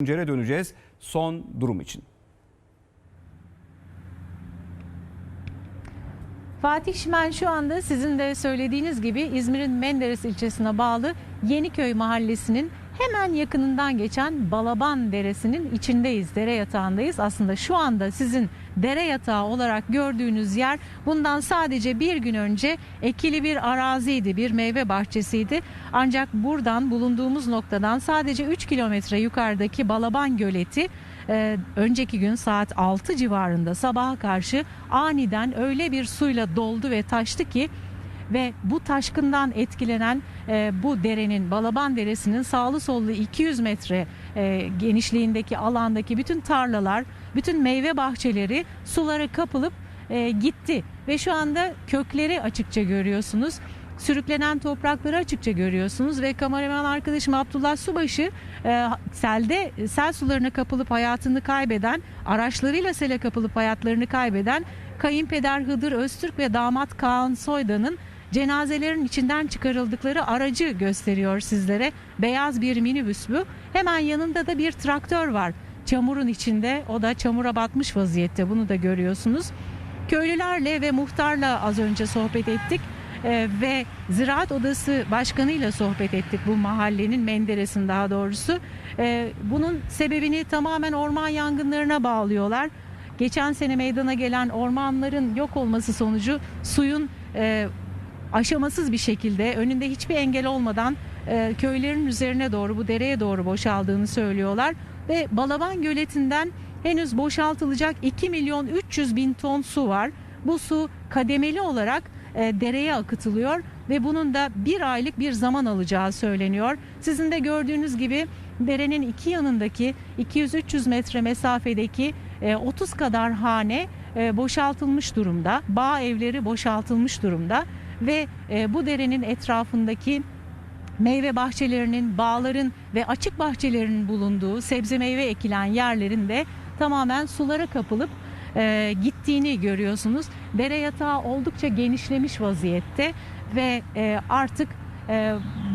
Tuncer'e döneceğiz son durum için. Fatih Şimen şu anda sizin de söylediğiniz gibi İzmir'in Menderes ilçesine bağlı Yeniköy mahallesinin hemen yakınından geçen Balaban Deresi'nin içindeyiz, dere yatağındayız. Aslında şu anda sizin dere yatağı olarak gördüğünüz yer bundan sadece bir gün önce ekili bir araziydi, bir meyve bahçesiydi. Ancak buradan bulunduğumuz noktadan sadece 3 kilometre yukarıdaki Balaban Göleti ee, önceki gün saat 6 civarında sabaha karşı aniden öyle bir suyla doldu ve taştı ki ve bu taşkından etkilenen e, bu derenin Balaban Deresi'nin sağlı sollu 200 metre e, genişliğindeki alandaki bütün tarlalar, bütün meyve bahçeleri sulara kapılıp e, gitti ve şu anda kökleri açıkça görüyorsunuz. Sürüklenen toprakları açıkça görüyorsunuz ve kameraman arkadaşım Abdullah Subaşı e, selde sel sularına kapılıp hayatını kaybeden, araçlarıyla sele kapılıp hayatlarını kaybeden kayınpeder Hıdır Öztürk ve damat Kaan Soydan'ın cenazelerin içinden çıkarıldıkları aracı gösteriyor sizlere. Beyaz bir minibüs bu. Hemen yanında da bir traktör var. Çamurun içinde o da çamura batmış vaziyette bunu da görüyorsunuz. Köylülerle ve muhtarla az önce sohbet ettik. Ee, ve Ziraat Odası Başkanı'yla sohbet ettik bu mahallenin Menderes'in daha doğrusu. Ee, bunun sebebini tamamen orman yangınlarına bağlıyorlar. Geçen sene meydana gelen ormanların yok olması sonucu suyun e, aşamasız bir şekilde önünde hiçbir engel olmadan e, köylerin üzerine doğru bu dereye doğru boşaldığını söylüyorlar ve Balaban Göleti'nden henüz boşaltılacak 2 milyon 300 bin ton su var. Bu su kademeli olarak e, dereye akıtılıyor ve bunun da bir aylık bir zaman alacağı söyleniyor. Sizin de gördüğünüz gibi derenin iki yanındaki 200-300 metre mesafedeki 30 kadar hane e, boşaltılmış durumda. Bağ evleri boşaltılmış durumda ve e, bu derenin etrafındaki meyve bahçelerinin, bağların ve açık bahçelerinin bulunduğu sebze meyve ekilen yerlerin de tamamen sulara kapılıp e, gittiğini görüyorsunuz. Dere yatağı oldukça genişlemiş vaziyette ve artık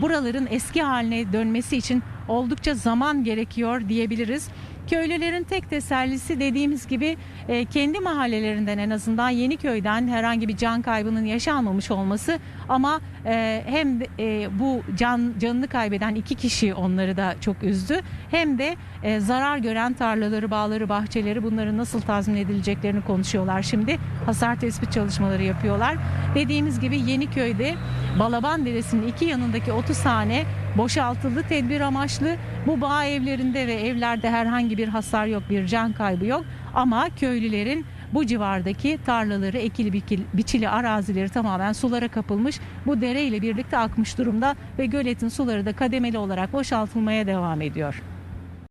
buraların eski haline dönmesi için oldukça zaman gerekiyor diyebiliriz. Köylülerin tek tesellisi dediğimiz gibi e, kendi mahallelerinden en azından Yeniköy'den herhangi bir can kaybının yaşanmamış olması ama e, hem de, e, bu can canını kaybeden iki kişi onları da çok üzdü hem de e, zarar gören tarlaları, bağları, bahçeleri bunların nasıl tazmin edileceklerini konuşuyorlar şimdi. Hasar tespit çalışmaları yapıyorlar. Dediğimiz gibi Yeniköy'de Balaban Deresi'nin iki yanındaki 30 hane boşaltıldı tedbir amaçlı. Bu bağ evlerinde ve evlerde herhangi bir hasar yok, bir can kaybı yok. Ama köylülerin bu civardaki tarlaları, ekili biçili arazileri tamamen sulara kapılmış. Bu dere ile birlikte akmış durumda ve göletin suları da kademeli olarak boşaltılmaya devam ediyor.